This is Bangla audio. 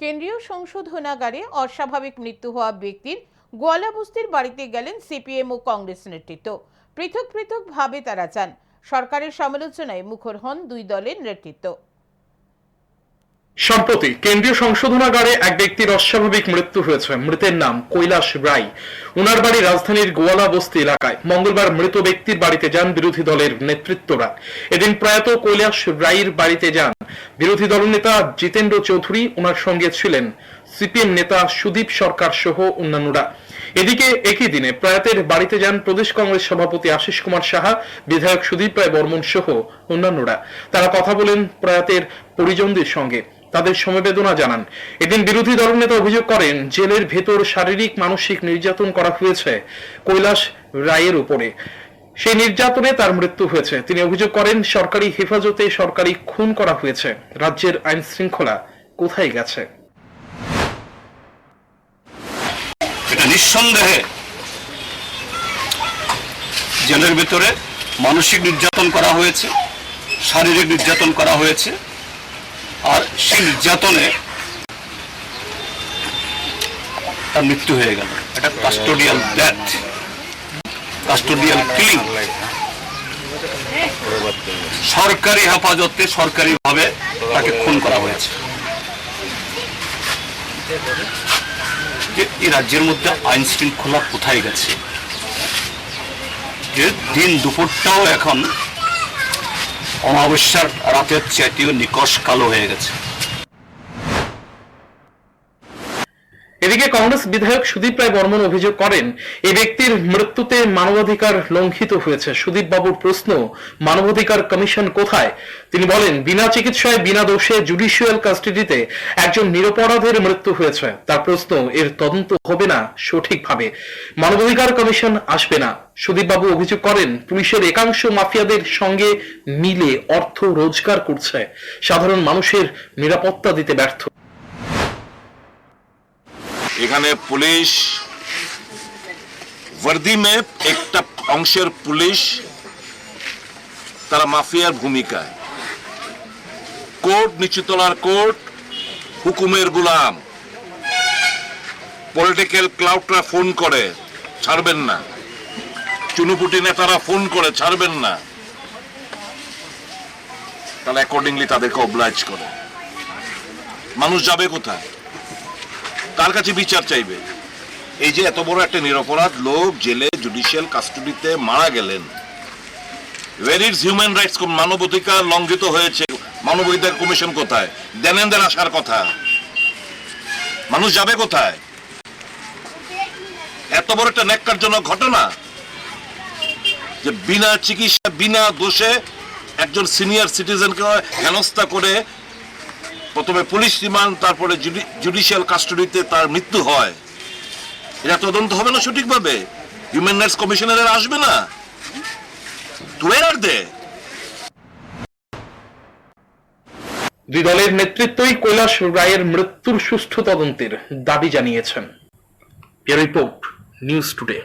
কেন্দ্রীয় সংশোধনাগারে অস্বাভাবিক মৃত্যু হওয়া ব্যক্তির গোয়ালাবস্তির বাড়িতে গেলেন সিপিএম ও কংগ্রেস নেতৃত্ব। পৃথক পৃথক ভাবে তারা চান। সরকারের সমালোচনায় মুখর হন দুই দলের নেতৃত্ব। সম্প্রতি কেন্দ্রীয় সংশোধনাগারে এক ব্যক্তির অস্বাভাবিক মৃত্যু হয়েছে। মৃতের নাম কৈলাস রায়। উনার বাড়ি রাজধানীর গোয়ালা বস্তি এলাকায়। মঙ্গলবার মৃত ব্যক্তির বাড়িতে যান বিরোধী দলের নেতৃত্বরা। এদিন প্রয়াত কৈলাস রায়ের বাড়িতে যান। বিরোধী দলনেতা জিতেন্দ্র চৌধুরী ওনার সঙ্গে ছিলেন। সিপিএম নেতা সুদীপ সরকার সহ অন্যান্যরা। এদিকে একই দিনে প্রয়াতের বাড়িতে যান প্রদেশ কংগ্রেস সভাপতি আশিস কুমার সাহা, বিধায়ক সুদীপ রায় বর্মন সহ অন্যান্যরা। তারা কথা বলেন প্রয়াতের পরিজনদের সঙ্গে। তাদের সমবেদনা জানান। এদিন বিরোধী দলনেতা অভিযোগ করেন, জেলের ভেতর শারীরিক, মানসিক নির্যাতন করা হয়েছে কৈলাস রায়ের উপরে। সেই নির্যাতনে তার মৃত্যু হয়েছে। তিনি অভিযোগ করেন, সরকারি হেফাজতে সরকারি খুন করা হয়েছে। রাজ্যের আইন শৃঙ্খলা কোথায় গেছে? নিঃসন্দেহে জেলের ভেতরে মানসিক নির্যাতন করা হয়েছে, শারীরিক নির্যাতন করা হয়েছে। আর সেই নির্যাতনে তার মৃত্যু হয়ে গেল। এটা কাস্টোডিয়াল ডেথ কাস্টোডিয়াল কিলিং সরকারি হেফাজতে সরকারিভাবে তাকে খুন করা হয়েছে। যে এই রাজ্যের মধ্যে আইন শৃঙ্খলা কোথায় গেছে? যে দিন দুপুরটাও এখন অমাবস্যার রাতের চাইতেও নিকশ কালো হয়ে গেছে। এদিকে কংগ্রেস বিধায়ক সুদীপ রায় বর্মন অভিযোগ করেন, এই ব্যক্তির মৃত্যুতে মানবাধিকার লঙ্ঘিত হয়েছে। সুদীপ বাবুর প্রশ্ন, মানবাধিকার কমিশন কোথায়? তিনি বলেন, বিনা চিকিৎসায়, বিনা দোষে জুডিশিয়াল কাস্টাডিতে একজন নিরপরাধের মৃত্যু হয়েছে। তার প্রশ্ন, এর তদন্ত হবে না সঠিকভাবে? মানবাধিকার কমিশন আসবে না। সুদীপ বাবু অভিযোগ করেন, পুলিশের একাংশ মাফিয়াদের সঙ্গে মিলে অর্থ রোজগার করছে। সাধারণ মানুষের নিরাপত্তা দিতে ব্যর্থ। এখানে পুলিশ ভার্দি একটা অংশের পুলিশ, তারা মাফিয়ার ভূমিকায়। কোর্ট, নিচুতলার কোর্ট, হুকুমের গুলাম। পলিটিক্যাল ক্লাউডরা ফোন করে, ছাড়বেন না। চুনুপুটি নেতারা ফোন করে, ছাড়বেন না। তাহলে অ্যাকর্ডিংলি তাদেরকে অবলাইজ করে। মানুষ যাবে কোথায়? কার কাছে বিচার চাইবে। এই যে এত বড় একটা নিরপরাধ লোক জেলে জুডিশিয়াল কাস্টডিতে মারা গেলেন। ওয়ের ইজ হিউম্যান রাইটস মানবাধিকার লঙ্ঘিত হয়েছে? মানবাধিকার কমিশন কোথায়? দেনেন্দ্র আসার কথা। মানুষ যাবে কোথায়? এত বড় একটা ন্যাক্কারজনক ঘটনা যে বিনা চিকিৎসা, বিনা দোষে একজন সিনিয়র সিটিজেনকে হেনস্থা করে প্রথমে পুলিশ রিমান্ড, তারপরে জুডিশিয়াল কাস্টডিতে তার মৃত্যু হয়। এটা তদন্ত হবে না সঠিকভাবে? হিউম্যান রাইটস কমিশনারের আসবে না? দুই দলের নেতৃত্বই কৈলাস রায়ের মৃত্যুর সুষ্ঠু তদন্তের দাবি জানিয়েছেন। Report, news today.